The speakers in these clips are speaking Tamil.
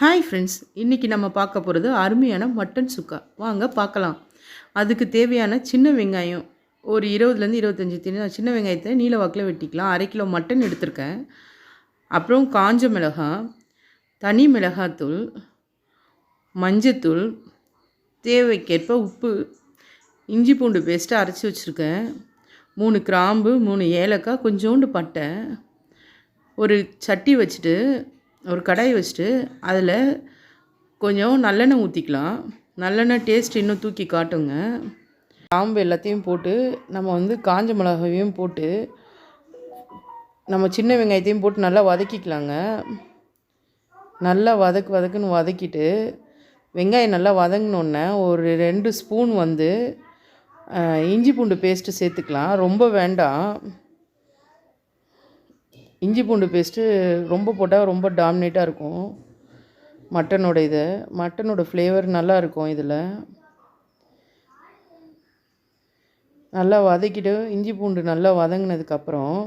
ஹாய் ஃப்ரெண்ட்ஸ் இன்றைக்கி நம்ம பார்க்க போகிறது அருமையான மட்டன் சுக்கா. வாங்க பார்க்கலாம். அதுக்கு தேவையான சின்ன வெங்காயம் ஒரு இருபதுலேருந்து இருபத்தஞ்சி சின்ன சின்ன வெங்காயத்தை நீல வாக்கில் வெட்டிக்கலாம். அரை கிலோ மட்டன் எடுத்திருக்கேன். அப்புறம் காஞ்ச மிளகாய் தனி மிளகாத்தூள் மஞ்சத்தூள் தேவைக்கேற்ப உப்பு இஞ்சி பூண்டு பேஸ்ட்டு அரைச்சி வச்சுருக்கேன். மூணு கிராம்பு மூணு ஏலக்காய் கொஞ்சோண்டு பட்டை ஒரு சட்டி வச்சுட்டு ஒரு கடாய் வச்சுட்டு அதில் கொஞ்சம் நல்லெண்ணெய் ஊற்றிக்கலாம். நல்லெண்ணெய் டேஸ்ட் இன்னும் தூக்கி காட்டுங்க. கிராம்பு எல்லாத்தையும் போட்டு நம்ம வந்து காஞ்ச மிளகாவையும் போட்டு நம்ம சின்ன வெங்காயத்தையும் போட்டு நல்லா வதக்கிக்கலாங்க. நல்லா வதக்கு வதக்குன்னு வதக்கிட்டு வெங்காயம் நல்லா வதங்கினோடனே ஒரு ரெண்டு ஸ்பூன் வந்து இஞ்சி பூண்டு பேஸ்ட்டு சேர்த்துக்கலாம். ரொம்ப வேண்டாம். இஞ்சி பூண்டு பேஸ்ட்டு ரொம்ப போட்டால் ரொம்ப டாமினேட்டாக இருக்கும். மட்டனோட இது. மட்டனோட ஃப்ளேவர் நல்லாயிருக்கும் இதில். நல்லா வதக்கிட்டு இஞ்சி பூண்டு நல்லா வதங்கினதுக்கப்புறம்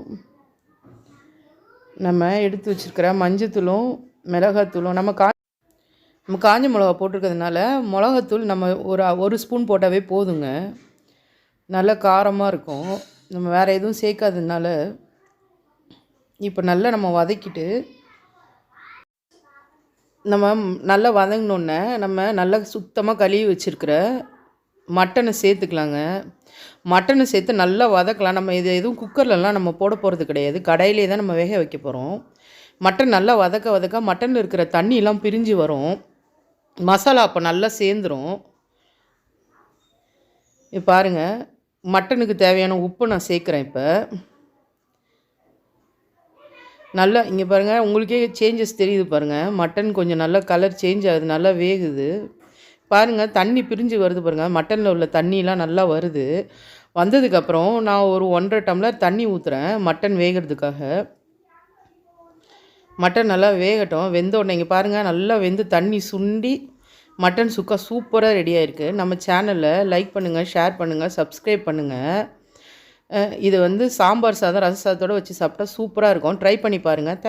நம்ம எடுத்து வச்சுருக்கிற மஞ்சத்தூளும் மிளகாத்தூளும் நம்ம கா நம்ம காஞ்ச மிளகா போட்டிருக்கிறதுனால மிளகாத்தூள் நம்ம ஒரு ஒரு ஸ்பூன் போட்டாவே போதுங்க. நல்லா காரமாக இருக்கும். நம்ம வேறு எதுவும் சேர்க்காததுனால இப்போ நல்லா நம்ம வதக்கிட்டு நம்ம நல்லா வதங்கினோன்னே நம்ம நல்லா சுத்தமாக கழுவி வச்சுருக்கிற மட்டனை சேர்த்துக்கலாங்க. மட்டனை சேர்த்து நல்லா வதக்கலாம். நம்ம இது எதுவும் குக்கர்லலாம் நம்ம போட போகிறது கிடையாது. கடையிலே தான் நம்ம வேக வைக்க போகிறோம் மட்டன் நல்லா வதக்க வதக்க மட்டனில் இருக்கிற தண்ணியெல்லாம் பிரிஞ்சு வரும். மசாலா அப்போ நல்லா சேர்ந்துரும். இப்போ பாருங்கள் மட்டனுக்கு தேவையான உப்பு நான் சேர்க்குறேன் இப்போ. நல்லா இங்கே பாருங்கள் உங்களுக்கே சேஞ்சஸ் தெரியுது பாருங்கள் மட்டன் கொஞ்சம் நல்லா கலர் சேஞ்ச் ஆகுது நல்லா வேகுது. பாருங்கள் தண்ணி பிரிஞ்சு வருது பாருங்கள் மட்டனில் உள்ள தண்ணிலாம் நல்லா வருது. வந்ததுக்கப்புறம் நான் ஒரு ஒன்றரை டம்ளர் தண்ணி ஊற்றுறேன் மட்டன் வேகிறதுக்காக. மட்டன் நல்லா வேகட்டும். வெந்த உடனே இங்கே பாருங்கள் நல்லா வெந்து தண்ணி சுண்டி மட்டன் சுக்கா சூப்பராக ரெடி ஆகிருக்கு நம்ம சேனலில் லைக் பண்ணுங்கள் ஷேர் பண்ணுங்கள் சப்ஸ்கிரைப் பண்ணுங்கள் இது வந்து சாம்பார் சாதம் ரச சாதத்தோடு வச்சு சாப்பிட்டா சூப்பராக இருக்கும். ட்ரை பண்ணி பாருங்கள் தேங்க்